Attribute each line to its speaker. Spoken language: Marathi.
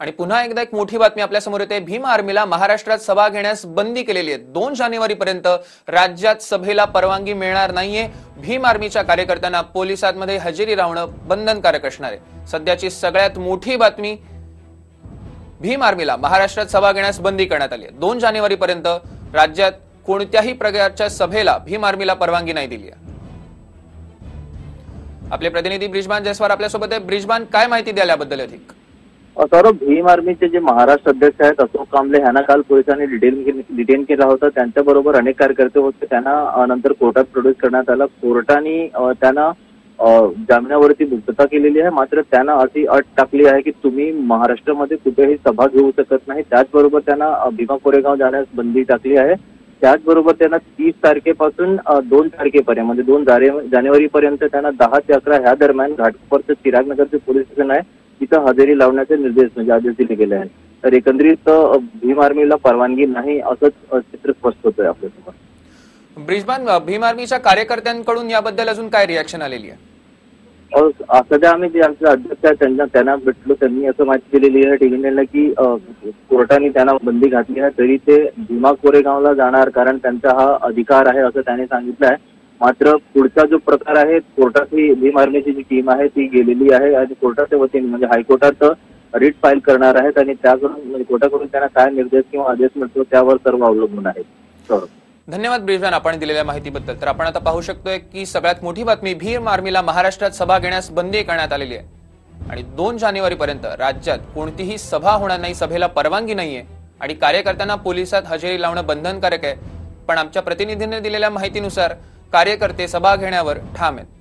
Speaker 1: आणि पुन्हा एकदा एक मोठी बातमी आपल्यासमोर येते. भीम आर्मीला महाराष्ट्रात सभा घेण्यास बंदी केलेली आहे. दोन जानेवारी पर्यंत राज्यात सभेला परवानगी मिळणार नाहीये. भीम आर्मीच्या कार्यकर्त्यांना पोलिसांमध्ये हजेरी राहणं बंधनकारक असणार आहे. सध्याची सगळ्यात मोठी बातमी भीम आर्मीला महाराष्ट्रात सभा घेण्यास बंदी करण्यात आली आहे. दोन जानेवारी पर्यंत राज्यात कोणत्याही प्रकारच्या सभेला भीम आर्मीला परवानगी नाही दिली आहे. आपले प्रतिनिधी ब्रिजबान जयस्वार आपल्यासोबत आहे. ब्रिजबान काय माहिती द्याल अधिक?
Speaker 2: सौरभ भीम आर्मीचे जे महाराष्ट्र अध्यक्ष आहेत अशोक कांबळे यांना काल पोलिसांनी डिटेन डिटेन केला होता. त्यांच्याबरोबर अनेक कार्यकर्ते होते. त्यांना नंतर कोर्टात प्रोड्यूस करण्यात आला. कोर्टाने त्यांना जामिनावरती मुक्तता केलेली आहे. मात्र त्यांना अशी अट टाकली आहे की तुम्ही महाराष्ट्रामध्ये कुठेही सभा घेऊ शकत नाही. त्याचबरोबर त्यांना भीमा कोरेगाव जाण्यास बंदी टाकली आहे. त्याचबरोबर त्यांना तीस तारखेपासून दोन तारखेपर्यंत म्हणजे दोन जानेवारी पर्यंत त्यांना दहा ते अकरा ह्या दरम्यान घाटकोपरचं चिरागनगरचे पोलीस स्टेशन आहे. तिथं हजेरी लावण्याचे निर्देश म्हणजे आदेश दिले गेले आहेत. तर एकंदरीत भीम आर्मीला परवानगी नाही असंच चित्र स्पष्ट होतंय आपल्यासमोर.
Speaker 1: ब्रिजबान भीम आर्मीच्या कार्यकर्त्यांकडून याबद्दल अजून काय रिॲक्शन आलेली आहे?
Speaker 2: सध्या आम्ही जे आमचे अध्यक्ष आहेत त्यांना त्यांना भेटलो त्यांनी असं माहिती दिलेली आहे टीव्ही की कोर्टाने त्यांना बंदी घातली आहे तरी ते भीमा कोरेगावला जाणार कारण त्यांचा हा अधिकार आहे असं त्याने सांगितलं आहे. मात्र पुढचा जो प्रकार आहे कोर्टात ही भीम आर्मीची जी टीम आहे ती गेलेली आहे आणि कोर्टाच्या वतीने म्हणजे हायकोर्टात रिट फाईल करणार आहेत आणि त्याकडून म्हणजे कोर्टाकडून त्यांना काय निर्देश किंवा आदेश मिळतो त्यावर सर्व अवलंबून आहे.
Speaker 1: धन्यवाद ब्रिजवान. आपण दिलेल्या माहितीबद्दल. तर आपण आता पाहू शकतोय की सगळ्यात मोठी बातमी भीम आर्मीला महाराष्ट्रात सभा घेण्यास बंदी करण्यात आलेली आहे. आणि दोन जानेवारी पर्यंत राज्यात कोणतीही सभा होणार नाही सभेला परवानगी नाहीये आणि कार्यकर्त्यांना पोलिसात हजेरी लावणं बंधनकारक आहे. पण आमच्या प्रतिनिधीने दिलेल्या माहितीनुसार कार्यकर्ते सभा घेण्यावर ठाम आहेत.